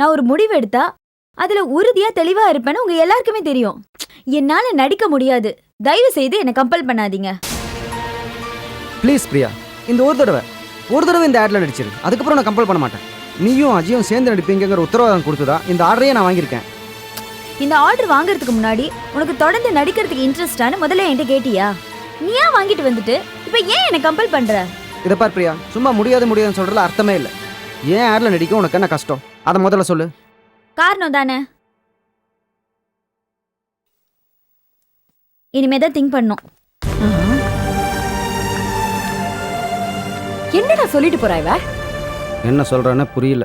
நான் ஒரு முடிவு எடுத்தா அதுல உறுதியா தெளிவா இருப்பேன்னு உங்க எல்லாருக்குமே தெரியும். என்னால நடிக்க முடியாது. தயவு செய்து என்னை கம்பல் பண்ணாதீங்க. ப்ளீஸ் பிரியா இந்த ஒரு தடவை ஒரு தடவை இந்த ஆட்ல நடிச்சிரு. அதுக்கப்புறம் நான் கம்பல் பண்ண மாட்டேன். நீயும் அஜயும் சேர்ந்து நடிப்பீங்கிற உத்தரவாதம் கொடுத்துதா இந்த ஆர்டரையே நான் வாங்கியிருக்கேன். இந்த ஆர்டர் வாங்குறதுக்கு முன்னாடி உனக்கு தொடர்ந்து நடிக்கிறதுக்கு இன்ட்ரெஸ்டானு முதல்ல என்கிட்ட கேட்டியா? நீ ஏன் வாங்கிட்டு வந்துட்டு இப்ப ஏன் என்னை கம்பல் பண்ற? இதை பார் பிரியா சும்மா முடியாது முடியாதுன்னு சொல்றதுல அர்த்தமே இல்லை. ஏன் ஆட்ல நடிக்க உனக்கு என்ன கஷ்டம்? அதை முதல்ல சொல்லு. காரணம் தானே இனிமே தான் திங்க் பண்ணும் என்னடா சொல்லிட்டு போறா இவ? என்ன சொல்றேன்னு புரியல.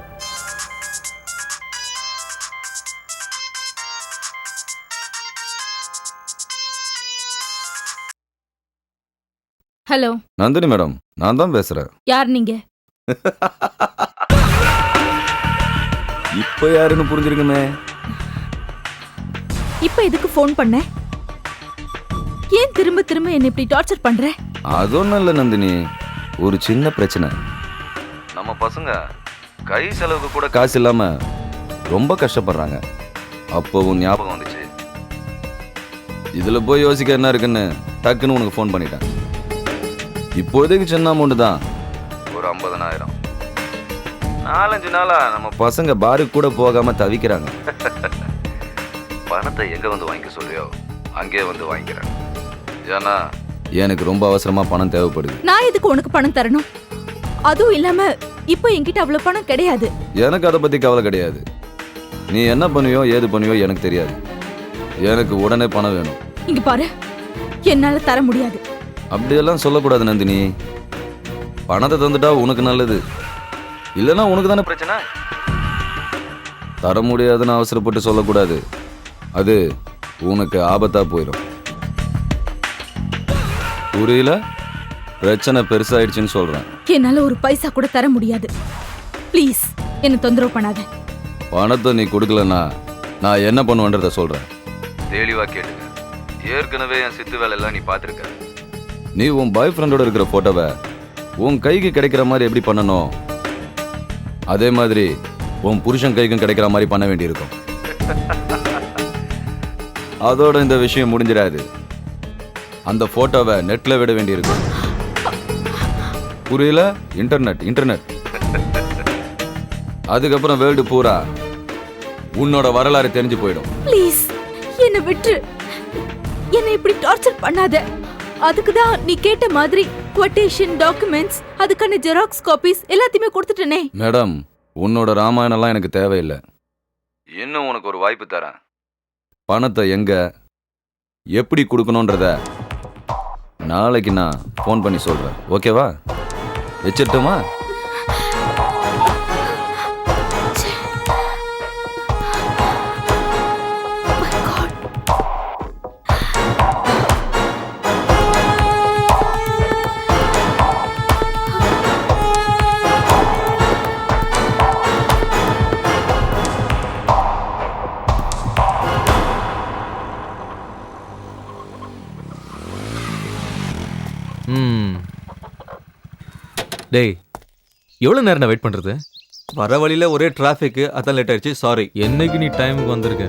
ஹலோ. நந்தினி மேடம் நான் தான் பேசுறேன். யார் நீங்க? இப்போ யாருன்னு புரிஞ்சிருக்குமே. இப்ப எதுக்கு ஃபோன் பண்ண? ஏன் திரும்ப திரும்ப என்ன இப்படி டார்ச்சர் பண்ற? அது ஒன்றும் இல்லை நந்தினி. ஒரு சின்ன பிரச்சனை. நம்ம பசங்க கை செலவுக்கு கூட காசு இல்லாம ரொம்ப கஷ்டப்படுறாங்க. அப்போ உன் ஞாபகம் வந்துச்சு. இதுல போய் யோசிக்க என்ன இருக்குன்னு டக்குன்னு உனக்கு ஃபோன் பண்ணிட்டேன். இப்போதைக்கு சின்ன அமௌண்ட் தான். ஒரு ஐம்பதனாயிரம். நாலஞ்சு நாளா நம்ம பசங்க பாருக்கு கூட போகாம தவிக்கிறாங்க. பணத்தை எங்க வந்து வாங்கிக்க சொல்றியோ அங்கேயே வந்து வாங்கிக்கிறேன். ஏன்னா எனக்கு ரொம்ப அவசரமா பணம் தேவைப்படுது. நான் எதுக்கு உனக்கு பணம் தரணும்? அதுவும் இல்லாம இப்போ என்கிட்ட அவ்வளவு பணம் கிடையாது. எனக்கு அதை பத்தி கவலை கிடையாது. நீ என்ன பண்ணுவியோ ஏது பண்ணுவியோ எனக்கு தெரியாது. எனக்கு உடனே பணம் வேணும். இங்க பாரு என்னால தர முடியாது. அப்படியெல்லாம் சொல்லக்கூடாது நந்தினி. பணத்தை தந்துட்டா உனக்கு நல்லது. இல்லைன்னா உனக்கு தானே பிரச்சனை? தர முடியாதுன்னு அவசரப்பட்டு சொல்லக்கூடாது. அது உனக்கு ஆபத்தா போயிடும் புரியல? பிரச்சனை பெருசாயிடுச்சுன்னு சொல்றேன். என்னால ஒரு பைசா கூட தர முடியாது. ப்ளீஸ் என்ன தொந்தரவு பண்ணாத. பணத்தை நீ கொடுக்கலன்னா நான் என்ன பண்ணுவேன்றத சொல்றேன். தெளிவா கேட்டுக்க ஏற்கனவே என் சித்து வேலையெல்லாம் நீ பார்த்துருக்க. நீ உன் பாய் ஃப்ரெண்டோட இருக்கிற போட்டோவை உன் கைக்கு கிடைக்கிற மாதிரி எப்படி பண்ணணும்? அதே மாதிரி உன் புருஷன் கைக்கும் கிடைக்கிற மாதிரி பண்ண வேண்டியிருக்கும். அதோட இந்த விஷயம் முடிஞ்சிடாது. அந்த போட்டோவை நெட்ல விட வேண்டியிருக்கும். புரியல? Internet internet. அதுக்கப்புறம் வேர்ல்டு பூரா உன்னோட வரலாறு தெரிஞ்சு போயிடும். ப்ளீஸ் என்ன விட்டுரு. என்னை இப்படி டார்ச்சர் பண்ணாத. அதுக்கு தான் நீ கேட்ட மாதிரி கொட்டேஷன் டாக்குமெண்ட்ஸ் அதுக்கான ஜெராக்ஸ் காப்பீஸ் எல்லாத்தையுமே கொடுத்துட்டனே. மேடம் உன்னோட ராமாயணம்லாம் எனக்கு தேவையில்லை. இன்னும் உனக்கு ஒரு வாய்ப்பு தரேன். பணத்தை எங்க எப்படி கொடுக்கணுன்றத நாளைக்கு நான் ஃபோன் பண்ணி சொல்றேன். ஓகேவா வச்சிட்டுமா டேய் எவ்வளோ நேரம் வெயிட் பண்ணுறது வர வழியில ஒரே டிராஃபிக் அதான் லேட் ஆயிடுச்சு சாரி என்னைக்கு நீ டைமுக்கு வந்திருக்க?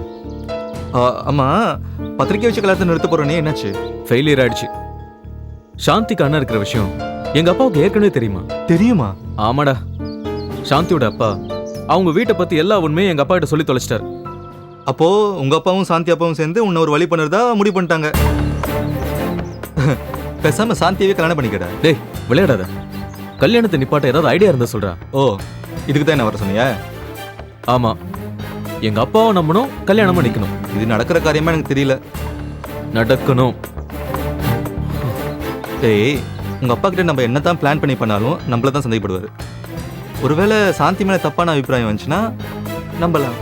ஆமா பத்திரிக்கை வச்சு கல்யாணத்தை நிறுத்த போறேனே என்னாச்சு? ஃபெயிலியர் ஆயிடுச்சு. சாந்திக்கு அண்ணா இருக்கிற விஷயம் எங்க அப்பாவுக்கு ஏற்கனவே தெரியுமா? தெரியுமா? ஆமாடா. சாந்தியோட அப்பா அவங்க வீட்டை பத்தி எல்லா உண்மையும் எங்க அப்பா கிட்ட சொல்லி தொலைச்சிட்டாரு. அப்போ உங்க அப்பாவும் சாந்தி அப்பாவும் சேர்ந்து உன்னை ஒரு வழி பண்ணுறதா முடிவு பண்ணிட்டாங்க. பேசாம சாந்தியவே கல்யாணம் பண்ணிக்கடா. டேய் விளையாடாத. கல்யாணத்தை நிப்பாட்ட ஏதாவது ஐடியா இருந்தா சொல்றா. ஓ இதுக்கு தான் என்ன வர சொன்னியா? ஆமா. எங்க அப்பாவை நம்பணும் கல்யாணமா நிக்கணும். இது நடக்கிற காரியமா எனக்கு தெரியல. நடக்கணும். டேய் உங்க அப்பா கிட்ட நம்ம என்னதான் பிளான் பண்ணி பண்ணாலும் நம்மள தான் சந்தேகப்படுவாரு. ஒருவேளை சாந்தி மேல தப்பான அபிப்பிராயம் வந்துச்சுன்னா நம்பலாம்.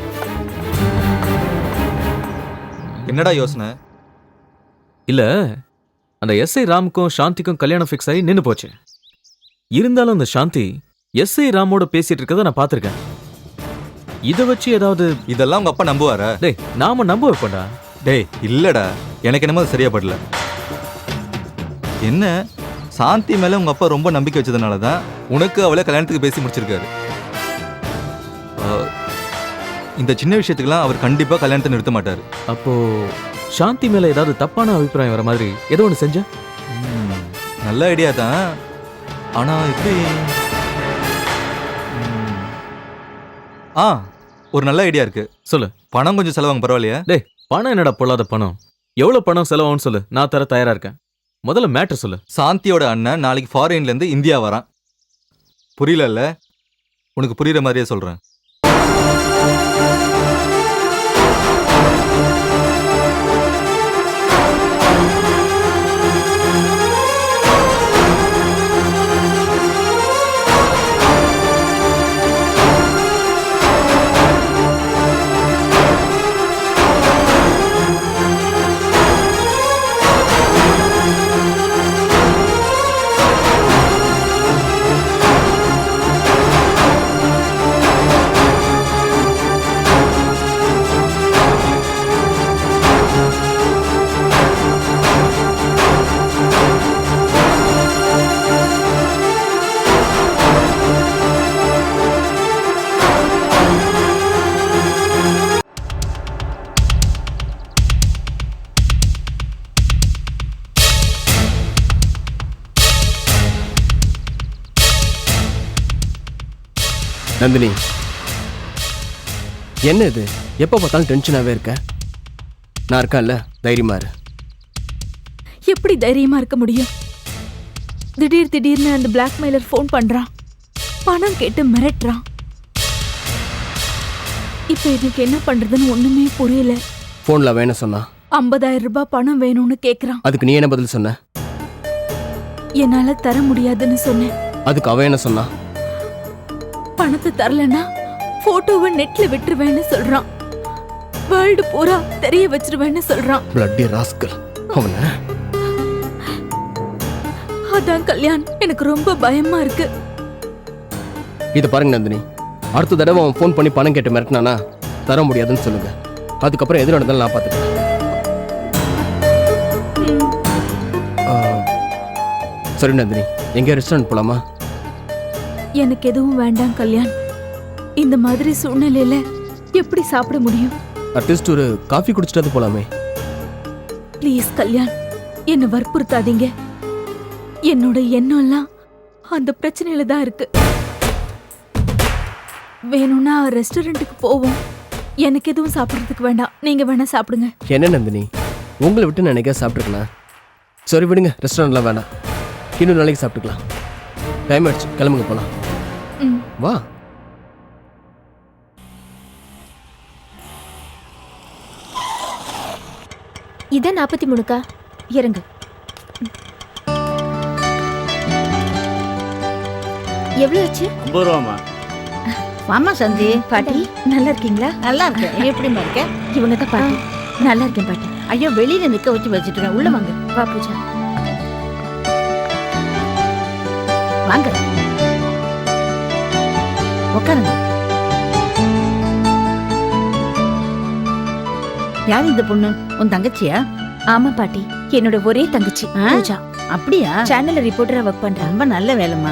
என்னடா யோசனை? இல்ல அந்த எஸ்ஐ ராமுக்கும் சாந்திக்கும் கல்யாணம் ஃபிக்ஸ் ஆகி நின்னு போச்சு. இருந்தாலும் அந்த சாந்தி எஸ்ஐ ராமோட பேசிட்டு இருக்கதை நான் பார்த்திருக்கேன். இதை வச்சு ஏதாவது இதெல்லாம் உங்க அப்பா நம்புவாரா? டேய் நாம நம்ப வைப்போம்டா. டேய் இல்லடா. எனக்கு என்னமோ அது சரியா படல. என்ன? சாந்தி மேல உங்க அப்பா ரொம்ப நம்பிக்கை வச்சதுனால தான் உனக்கு அவளை கல்யாணத்துக்கு பேசி முடிச்சிருக்காரு. இந்த சின்ன விஷயத்துக்குலாம் அவர் கண்டிப்பா கல்யாணத்தை நிறுத்த மாட்டாரு. அப்போ சாந்தி மேல ஏதாவது தப்பான அபிப்பிராயம் வர மாதிரி ஏதோ ஒன்று செஞ்ச ம், நல்ல ஐடியா தான். ஆனா எப்படி? ம். ஆ ஒரு நல்ல ஐடியா இருக்கு. சொல்லு. பணம் கொஞ்சம் செலவாங்க பரவாயில்லையா? டேய் பணம் என்னடா பொல்லாத பணம்? எவ்வளவு பணம் செலவாகும்னு சொல்லு. நான் தர தயாரா இருக்கேன். முதல்ல மேட்டர் சொல்லு. சாந்தியோட அண்ணன் நாளைக்கு ஃபாரின்ல இருந்து இந்தியா வரான். புரியலல்ல உனக்கு புரியுற மாதிரியே சொல்றேன். நந்தினி என்ன இது எப்போ பார்த்தாலும் டென்ஷனாகவே இருக்க? நான் இருக்கேன்ல தைரியமா இரு. எப்படி தைரியமா இருக்க முடியும்? திடீர் திடீர்னு அந்த பிளாக்மெயிலர் ஃபோன் பண்றான். பணம் கேட்டு மிரட்டுறான். இப்போ எனக்கு என்ன பண்றதுன்னு ஒண்ணுமே புரியல. ஃபோனில் வேணும் சொன்னா ஐம்பதாயிரம் ரூபாய் பணம் வேணும்னு கேக்குறான். அதுக்கு நீ என்ன பதில் சொன்ன? என்னால தர முடியாதுன்னு சொன்னேன். அதுக்கு அவன் என்ன சொன்னா பணத்தை தரலனா போட்டோவை நெட்ல விட்டுருவேன்னு சொல்றான். வேர்ல்டு பூரா தெரிய வச்சிருவேன்னு சொல்றான். பிளட்டி ராஸ்கல் அவனை? அதான் கல்யாண் எனக்கு ரொம்ப பயமா இருக்கு. இதை பாருங்க நந்தினி. அடுத்த தடவை அவன் ஃபோன் பண்ணி பணம் கேட்டு மிரட்டினானா தர முடியாதுன்னு சொல்லுங்க. அதுக்கப்புறம் எது நடந்தாலும் நான் பார்த்துக்கிறேன். சரி நந்தினி எங்கே ரெஸ்டாரண்ட் போலாமா? எனக்கு எதுவும் வேண்டாம் கல்யாண். இந்த மாதிரி சூழ்நிலையில எப்படி சாப்பிட முடியும்? அட்லீஸ்ட் ஒரு காஃபி குடிச்சிட்டு போலாமே. ப்ளீஸ் கல்யாண். என்னை வற்புறுத்தாதீங்க. என்னோட எண்ணம்லாம் அந்த பிரச்சனையில தான் இருக்கு. வேணும்னா ரெஸ்டாரண்ட்டுக்கு போவோம். எனக்கு எதுவும் சாப்பிட்றதுக்கு வேண்டாம். நீங்க வேணா சாப்பிடுங்க. என்ன நந்தினி? உங்களை விட்டு நான் என்னைக்கா சாப்பிட்ருக்கலாம் சரி விடுங்க. ரெஸ்டாரண்ட்லாம் வேண்டாம் இன்னும் நாளைக்கு சாப்பிட்டுக்கலாம். டைம் ஆயிடுச்சு. கிளம்புங்க போகலாம். வா. இதான் நாற்பத்தி மூணுக்கா? இறங்கு. எவ்வளவு ஆச்சு? ஐம்பது ரூபாமா வாமா சந்தி. பாட்டி. நல்லா இருக்கீங்களா? நல்லா இருக்கேன். எப்படிமா இருக்க? இவங்க தான் பாட்டி நல்லா இருக்கேன் பாட்டி. ஐயோ வெளியில நிக்க வச்சு வச்சுட்டு இருக்கேன். உள்ள வாங்க. வா பூஜா. வாங்க. உட்காருங்க. யார் இந்த பொண்ணு? உன் தங்கச்சியா? ஆமா பாட்டி. என்னோட ஒரே தங்கச்சி ஆ? பூஜா. அப்படியா? சேனல்ல ரிப்போர்ட்டரா ஒர்க் பண்றா. ரொம்ப நல்ல வேலைம்மா.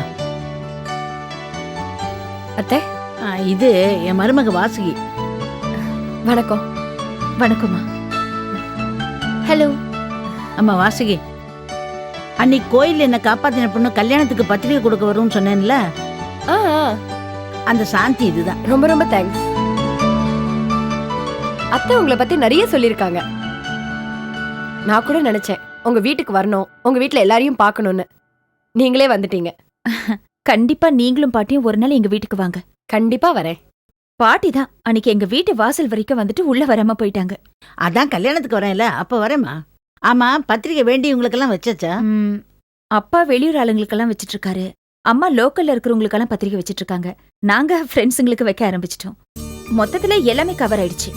அத்தை? ஆ, இது என் மருமக வாசுகி. வணக்கம். வணக்கம்மா. ஹலோ. அம்மா வாசுகி. அன்னைக்கு கோயில்ல என்ன காப்பாத்தின பொண்ணு கல்யாணத்துக்கு பத்திரிக்கை கொடுக்க வரும்னு சொன்னேன்ல? ஆ. அந்த சாந்தி இதுதான். ரொம்ப ரொம்ப தேங்க்ஸ் அத்தை உங்களை பத்தி நிறைய சொல்லிருக்காங்க நான் கூட நினைச்சேன் உங்க வீட்டுக்கு வரணும் உங்க வீட்ல எல்லாரையும் பார்க்கணும்னு. நீங்களே வந்துட்டீங்க. கண்டிப்பா நீங்களும் பாட்டியும் ஒரு நாள் எங்க வீட்டுக்கு வாங்க. கண்டிப்பா வரேன். பாட்டி தான் அன்னைக்கு எங்க வீட்டு வாசல் வரைக்கும் வந்துட்டு உள்ள வராம போயிட்டாங்க. அதான் கல்யாணத்துக்கு வரேன்ல அப்ப வரேம்மா. ஆமா பத்திரிக்கை வேண்டியவங்களுக்கெல்லாம் வச்சாச்சா? ம், அப்பா வெளியூர் ஆளுங்களுக்கெல்லாம் வச்சிட்டு இருக்காரு அம்மா லோக்கல்ல இருக்கிறவங்களுக்கெல்லாம் பத்திரிக்கை வச்சிட்டு இருக்காங்க நாங்க ஃப்ரெண்ட்ஸுங்களுக்கு வைக்க ஆரம்பிச்சிட்டோம். மொத்தத்துல எல்லாமே கவர் ஆயிடுச்சு.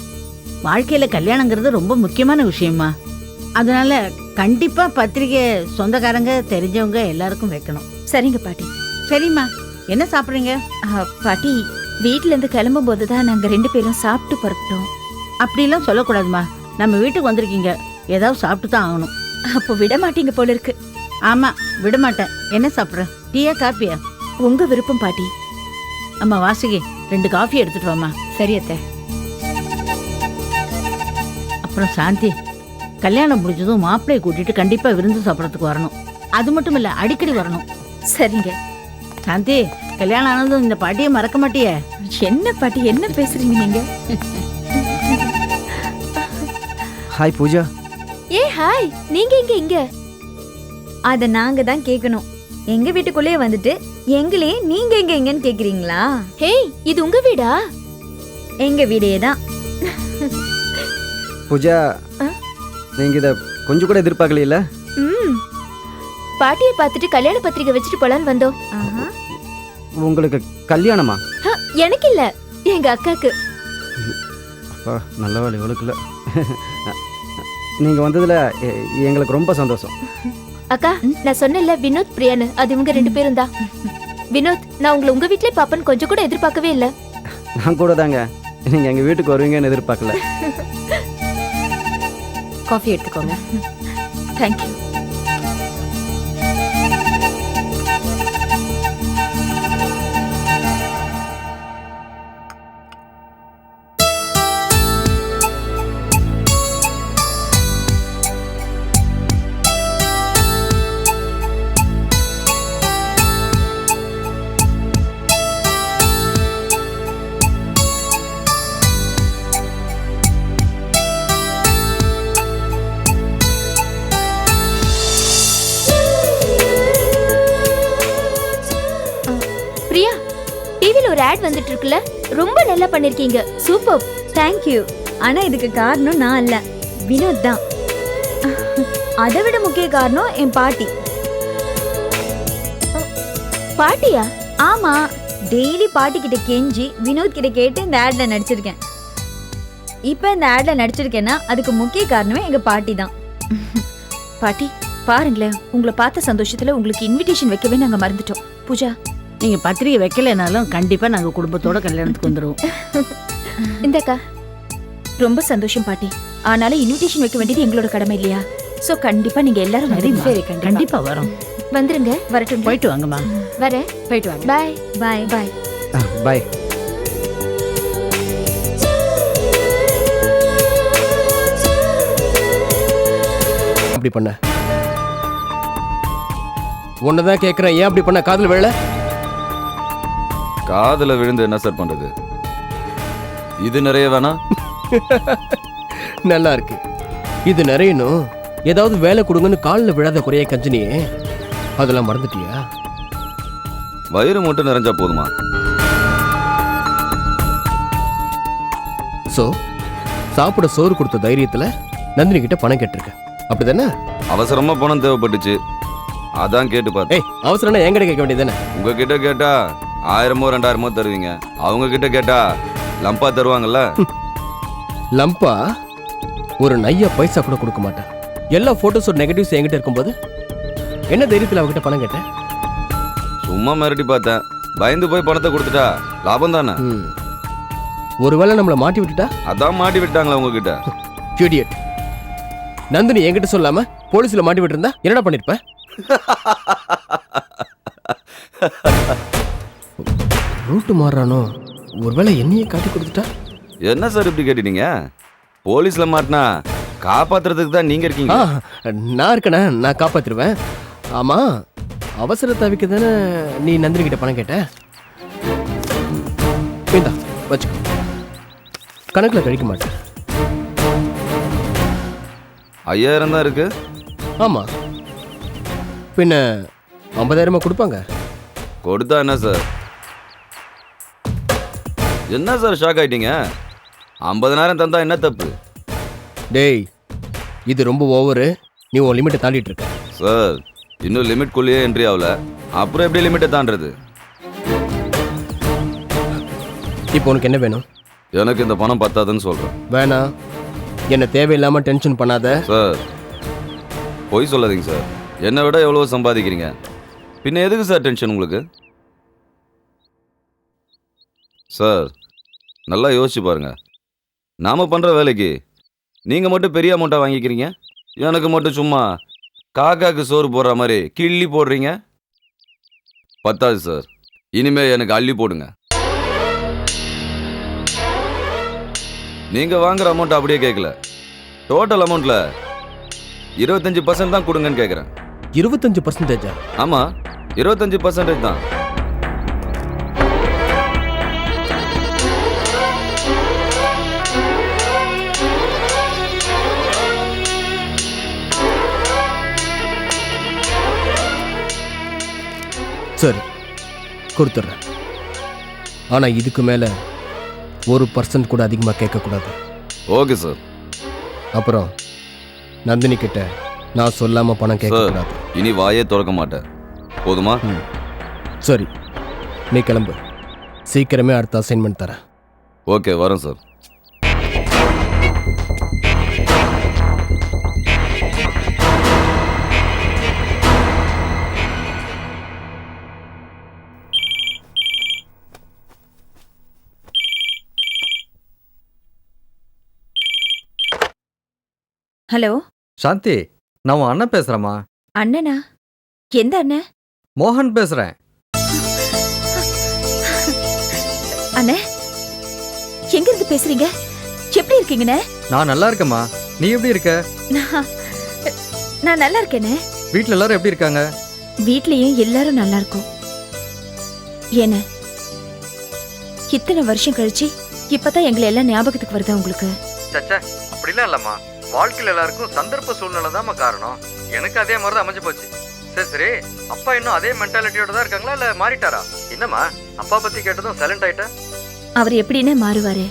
வாழ்க்கையில கல்யாணங்கிறது ரொம்ப முக்கியமான விஷயமா அதனால கண்டிப்பா பத்திரிக்கை சொந்தக்காரங்க தெரிஞ்சவங்க எல்லாருக்கும் வைக்கணும். சரிங்க பாட்டி. சரிம்மா. என்ன சாப்பிடுறீங்க? ஆ, பாட்டி வீட்ல இருந்து கிளம்பும் போதுதான் நாங்க ரெண்டு பேரும் சாப்பிட்டு புறப்பட்டோம். அப்படிலாம் சொல்லக்கூடாதும்மா. நம்ம வீட்டுக்கு வந்திருக்கீங்க. ஏதாவது சாப்பிட்டு தான் ஆகணும். அப்போ விட மாட்டீங்க போல இருக்கு. ஆமா விட மாட்டேன் என்ன சாப்பிட்ற? டீயா காப்பியா? உங்க விருப்பம் பாட்டி. அம்மா வாசுகி ரெண்டு காஃபி எடுத்துட்டு வாமா சரி அத்தை. அப்புறம் சாந்தி கல்யாணம் முடிஞ்சதும் மாப்பிள்ளையை கூட்டிட்டு கண்டிப்பா விருந்து சாப்பிடறதுக்கு வரணும். அது மட்டும் இல்ல அடிக்கடி வரணும். சரிங்க. சாந்தி கல்யாணம் ஆனதும் இந்த பாட்டியை மறக்க மாட்டியே? என்ன பாட்டி என்ன பேசுறீங்க நீங்க? ஹாய் பூஜா. ஏ ஹாய் நீங்க எங்க இங்க? அத நாங்க தான் கேட்கணும் எங்க வீட்டுக்குள்ளே வந்துட்டு எங்களையே நீங்க எங்க எங்கன்னு கேக்குறீங்களா? ஹேய் இது உங்க வீடா? எங்க வீடே தான். பூஜா ஆ? நீங்கள் இதை கொஞ்சம் கூட எதிர்பார்க்கலையில? ம். பாட்டியை பார்த்துட்டு கல்யாண பத்திரிக்கை வச்சுட்டு போலான்னு வந்தோம். உங்களுக்கு கல்யாணமா? எனக்கு இல்ல. எங்க அக்காக்கு. அப்பா நல்ல வேலை இவளுக்குல நீங்கள் வந்ததில் எ- எங்களுக்கு ரொம்ப சந்தோஷம். அக்கா நான் சொன்னேன்ல வினோத் பிரியான்னு. அது இவங்க ரெண்டு பேரும் தான் வினோத் நான் உங்களை உங்க வீட்லயே பாப்பேன்னு கொஞ்சம் கூட எதிர்பார்க்கவே இல்ல. நான் கூட தாங்க நீங்கள் எங்கள் வீட்டுக்கு வருவீங்கன்னு எதிர்பார்க்கல. காஃபி எடுத்துக்கோங்க. தேங்க்யூ இருக்கீங்க. பண்ணிருக்கீங்க சூப்பர் தேங்க்யூ ஆனா இதுக்கு காரணம் நான் இல்ல. வினோத் தான். அதை விட முக்கிய காரணம் என் பாட்டி. பாட்டியா? ஆமா. டெய்லி பாட்டி கிட்ட கெஞ்சி வினோத் கிட்ட கேட்டு இந்த ஆட்ல நடிச்சிருக்கேன். இப்ப இந்த ஆட்ல நடிச்சிருக்கேன்னா அதுக்கு முக்கிய காரணமே எங்க பாட்டி தான். பாட்டி பாருங்களேன். உங்களை பார்த்த சந்தோஷத்துல உங்களுக்கு இன்விடேஷன் வைக்கவே நாங்க மறந்துட்டோம். பூஜா நீங்க பத்திரிக்கை வைக்கலைனாலும் கண்டிப்பா நாங்க குடும்பத்தோட கல்யாணத்துக்கு வந்துருவோம். இந்தக்கா. ரொம்ப சந்தோஷம் பாட்டி. ஆனாலும் இன்விடேஷன் வைக்க வேண்டியது எங்களோட கடமை இல்லையா? சோ கண்டிப்பா நீங்க எல்லாரும். சரி கண்டிப்பா. கண்டிப்பா வரோம். வந்துருங்க வரட்டும் போயிட்டு வாங்கம்மா. வரேன். போயிட்டு வாங்க. பாய் பாய் பாய் பாய் அப்படி பண்ண. தான் கேட்குறேன் ஏன் அப்படி பண்ண? காதல் வேலை காதுல விழுந்து என்ன சார் பண்றது? இது நிறைய வேணா? நல்லா இருக்கு. இது நிறையணும். ஏதாவது வேலை கொடுங்கன்னு காலில் விழாத குறைய கஞ்சினியே. அதெல்லாம் மறந்துட்டியா? வயிறு மட்டும் நிறைஞ்சா போதுமா? ஸோ சாப்பிட சோறு கொடுத்த தைரியத்தில் நந்தினி கிட்ட பணம் கேட்டிருக்க. அப்படிதானே? அவசரமா பணம் தேவைப்பட்டுச்சு. அதான் கேட்டு பார்த்தேன். ஏய் அவசரம்னா என்கிட்ட கேட்க வேண்டியதானே உங்ககிட்ட கேட்டா ஆயிரமோ ரெண்டாயிரமோ தருவீங்க. அவங்க கிட்ட கேட்டா லம்பா தருவாங்கல்ல? லம்பா? ஒரு நையா பைசா கூட கொடுக்க மாட்டேன். எல்லா ஃபோட்டோஸோட நெகட்டிவ்ஸ் என்கிட்ட இருக்கும்போது என்ன தைரியத்தில் அவகிட்ட பணம் கேட்டேன்? சும்மா மிரட்டி பார்த்தேன். பயந்து போய் பணத்தை கொடுத்துட்டா லாபம் தானே. ஒருவேளை நம்மளை மாட்டி விட்டுட்டா? அதான் மாட்டி விட்டாங்களா உங்ககிட்ட. கியூடியட் நந்தினி என்கிட்ட சொல்லாம போலீஸ்ல மாட்டி விட்டு இருந்தா என்னடா பண்ணிருப்ப? ரூட்டு மாறுறானோ? ஒருவேளை என்னையே காட்டி கொடுத்துட்டா? என்ன சார் இப்படி கேட்டீங்க? போலீஸ்ல மாட்டினா காப்பாத்துறதுக்கு தான் நீங்க இருக்கீங்க. ஆ நான் இருக்கேனே நான் காப்பாத்திருவேன். ஆமா அவசர தவிக்க தானே நீ நந்தினி கிட்ட பணம் கேட்ட? இந்தா வச்சுக்கோ. கணக்கில் கழிக்க மாட்டேன். ஐயாயிரம் தான் இருக்கு. ஆமா. பின்ன ஐம்பதாயிரமா கொடுப்பாங்க? கொடுத்தா என்ன சார்? என்ன சார் ஷாக் ஆயிட்டீங்க? ஐம்பதனாயிரம் தந்தா என்ன தப்பு? டேய் இது ரொம்ப ஓவரு. நீ உன் லிமிட்டை தாண்டிட்டு இருக்க. சார் இன்னும் லிமிட் குள்ளேயே என்ட்ரி ஆகல. அப்புறம் எப்படி லிமிட்டை தாண்டறது? இப்போ உனக்கு என்ன வேணும்? எனக்கு இந்த பணம் பத்தாதுன்னு சொல்றேன். வேணாம் என்ன தேவையில்லாம டென்ஷன் பண்ணாத. சார் பொய் சொல்லாதீங்க சார். என்னை விட எவ்வளோ சம்பாதிக்கிறீங்க. பின்ன எதுக்கு சார் டென்ஷன் உங்களுக்கு? சார் நல்லா யோசிச்சு பாருங்க. நாம பண்ற வேலைக்கு நீங்க மட்டும் பெரிய அமௌண்ட்டா வாங்கிக்கிறீங்க? எனக்கு மட்டும் சும்மா காக்காக்கு சோறு போடுற மாதிரி கிள்ளி போடுறீங்க? பத்தாது சார். இனிமே எனக்கு அள்ளி போடுங்க. நீங்க வாங்குற அமௌண்ட் அப்படியே கேட்கல டோட்டல் அமௌண்ட்ல இருபத்தஞ்சு பர்சன்ட் தான் கொடுங்கன்னு கேட்குறேன் இருபத்தஞ்சு பர்சன்டேஜா ஆமா இருபத்தஞ்சு பர்சன்டேஜ் தான். சரி கொடுத்துட்றேன். ஆனால் இதுக்கு மேலே ஒரு பர்சன்ட் கூட அதிகமாக கேட்கக்கூடாது. Okay sir. அப்புறம் நந்தினி கிட்ட நான் சொல்லாமல் பணம் கேட்கக்கூடாது. இனி வாயே திறக்க மாட்டேன். போதுமா? சரி நீ கிளம்பு. சீக்கிரமே அடுத்த அசைன்மெண்ட் தரேன். ஓகே வரேன் சார். ஹலோ? சாந்தி நான் உன் அண்ணன் பேசுறேம்மா. அண்ணனா? எந்த அண்ணன்? மோகன் பேசுறேன். அண்ணே எங்க இருந்து பேசுறீங்க? எப்படி இருக்கீங்கண்ணே? நான் நல்லா இருக்கேம்மா. நீ எப்படி இருக்க? நான் நான் நல்லா இருக்கேனே வீட்ல எல்லாரும் எப்படி இருக்காங்க? வீட்லயும் எல்லாரும் நல்லா இருக்கும். ஏன இத்தனை வருஷம் கழிச்சு இப்பதான் எங்களை எல்லாம் ஞாபகத்துக்கு வருதா உங்களுக்கு? சச்சா அப்படிலாம் இல்லம்மா. வாழ்க்கையில் எல்லாருக்கும் சந்தர்ப்ப சூழ்நிலை தான் காரணம். எனக்கு அதே மாதிரி தான் அமைஞ்சு போச்சு. சரி சரி. அப்பா இன்னும் அதே மென்டாலிட்டியோட தான் இருக்காங்களா இல்ல மாறிட்டாரா? என்னம்மா அப்பா பத்தி கேட்டதும் சைலண்ட் ஆயிட்ட? அவர் எப்படின்னு மாறுவாரு.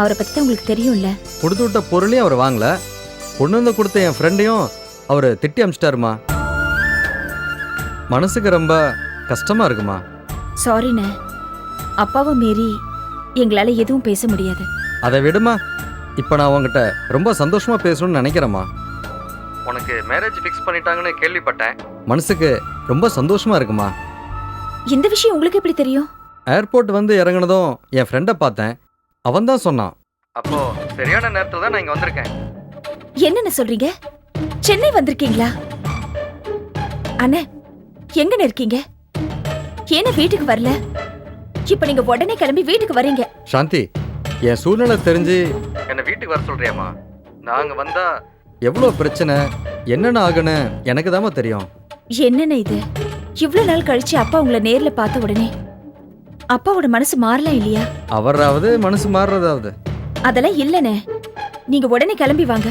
அவரை பத்தி தான் உங்களுக்கு தெரியும்ல. கொடுத்து விட்ட பொருளையும் அவர் வாங்கல. கொண்டு வந்து கொடுத்த என் ஃப்ரெண்டையும் அவர் திட்டி அமிச்சிட்டாருமா. மனசுக்கு ரொம்ப கஷ்டமா இருக்குமா? சாரிண்ணே அப்பாவை மீறி எங்களால எதுவும் பேச முடியாது. அதை விடுமா? இப்போ நான் உங்ககிட்ட ரொம்ப சந்தோஷமா பேசணும்னு நினைக்கிறேம்மா. உனக்கு மேரேஜ் ஃபிக்ஸ் பண்ணிட்டாங்கன்னு கேள்விப்பட்டேன். மனசுக்கு ரொம்ப சந்தோஷமா இருக்குமா? இந்த விஷயம் உங்களுக்கு எப்படி தெரியும்? ஏர்போர்ட் வந்து இறங்குனதும் என் ஃப்ரெண்டை பார்த்தேன். அவன் தான் சொன்னான். அப்போ சரியான நேரத்தில் தான் நான் இங்கே வந்திருக்கேன். என்னென்ன சொல்றீங்க? சென்னை வந்திருக்கீங்களா? அண்ணே எங்கன்னு இருக்கீங்க? ஏன்னா வீட்டுக்கு வரல? இப்ப நீங்க உடனே கிளம்பி வீட்டுக்கு வரீங்க. சாந்தி என் சூழ்நிலை தெரிஞ்சு வீட்டுக்கு வர சொல்றியாம்மா? நாங்க வந்தா எவ்வளோ பிரச்சனை? என்னென்ன ஆகுன்னு எனக்கு தாம்மா தெரியும். என்னென்ன இது? இவ்ளோ நாள் கழிச்சு அப்பா உங்களை நேர்ல பார்த்த உடனே அப்பாவோட மனசு மாறலாம் இல்லையா? அவராவது மனசு மாறுறதாவது. அதெல்லாம் இல்லனே நீங்க உடனே கிளம்பி வாங்க.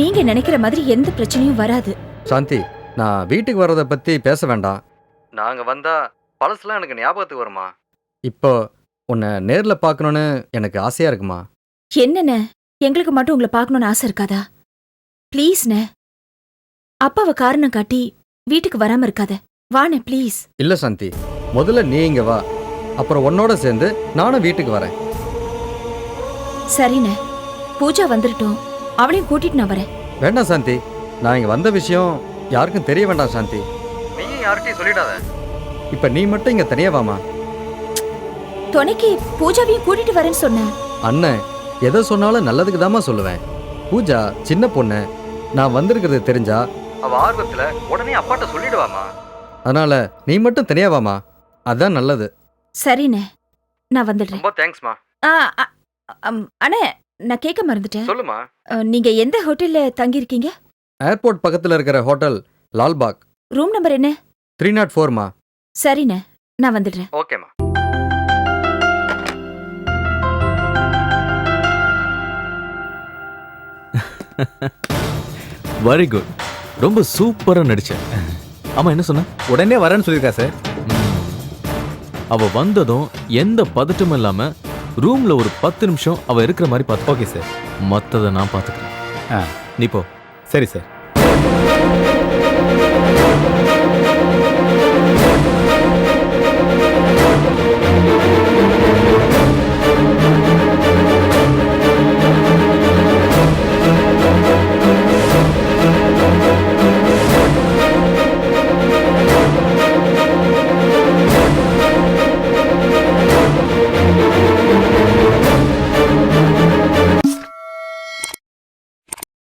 நீங்க நினைக்கிற மாதிரி எந்த பிரச்சனையும் வராது. சாந்தி நான் வீட்டுக்கு வர்றதை பற்றி பேச வேண்டாம். நாங்கள் வந்தா பழசுலாம் எனக்கு ஞாபகத்துக்கு வருமா? இப்போ உன்னை நேரில் பார்க்கணுன்னு எனக்கு ஆசையாக இருக்குமா? என்னண்ணே எங்களுக்கு மட்டும் உங்களை பார்க்கணும்னு ஆசை இருக்காதா? ப்ளீஸ்ண்ணே அப்பாவை காரணம் காட்டி வீட்டுக்கு வராம இருக்காத. வாண்ணே ப்ளீஸ் இல்லை சாந்தி. முதல்ல நீ இங்கே வா. அப்புறம் உன்னோட சேர்ந்து நானும் வீட்டுக்கு வரேன். சரிண்ணே. பூஜா வந்துடட்டும் அவளையும் கூட்டிட்டு நான் வரேன். வேண்டாம் சாந்தி. நான் இங்கே வந்த விஷயம் யாருக்கும் தெரிய வேண்டாம் சாந்தி. நீயும் யார்கிட்டயும் சொல்லிடாத. இப்போ நீ மட்டும் இங்கே தனியாக வாமா. துணைக்கு பூஜாவையும் கூட்டிட்டு வரேன்னு சொன்னேன். அண்ணன் எதை சொன்னாலும் நல்லதுக்கு தாம்மா சொல்லுவேன். பூஜா சின்ன பொண்ணு நான் வந்திருக்கிறது தெரிஞ்சா? அவ ஆர்வத்துல உடனே அப்பாட்ட சொல்லிடுவாமா அதனால நீ மட்டும் தனியா வாமா அதான் நல்லது. சரிண்ணே. நான் வந்துடுறேன். ரொம்ப தேங்க்ஸ்மா. ஆ, அ, அம், அண்ணே நான் கேட்க மறந்துட்டேன். சொல்லுமா அ, நீங்க எந்த ஹோட்டல்ல தங்கியிருக்கீங்க? ஏர்போர்ட் பக்கத்துல இருக்கிற ஹோட்டல் லால்பாக். ரூம் நம்பர் என்ன? த்ரீ நாட் ஃபோர்மா. சரிண்ணே நான் வந்துடுறேன். ஓகேம்மா. வெரி குட் ரொம்ப சூப்பரா நடிச்ச. ஆமா என்ன சொன்ன? உடனே வரேன்னு சொல்லியிருக்கா சார். அவ வந்ததும் எந்த பதட்டமும் இல்லாம ரூம்ல ஒரு பத்து நிமிஷம் அவ இருக்கிற மாதிரி பார்த்து ஓகே சார் மத்தத நான் பாத்துக்கிறேன் ஆ. நீ போ. சரி சார்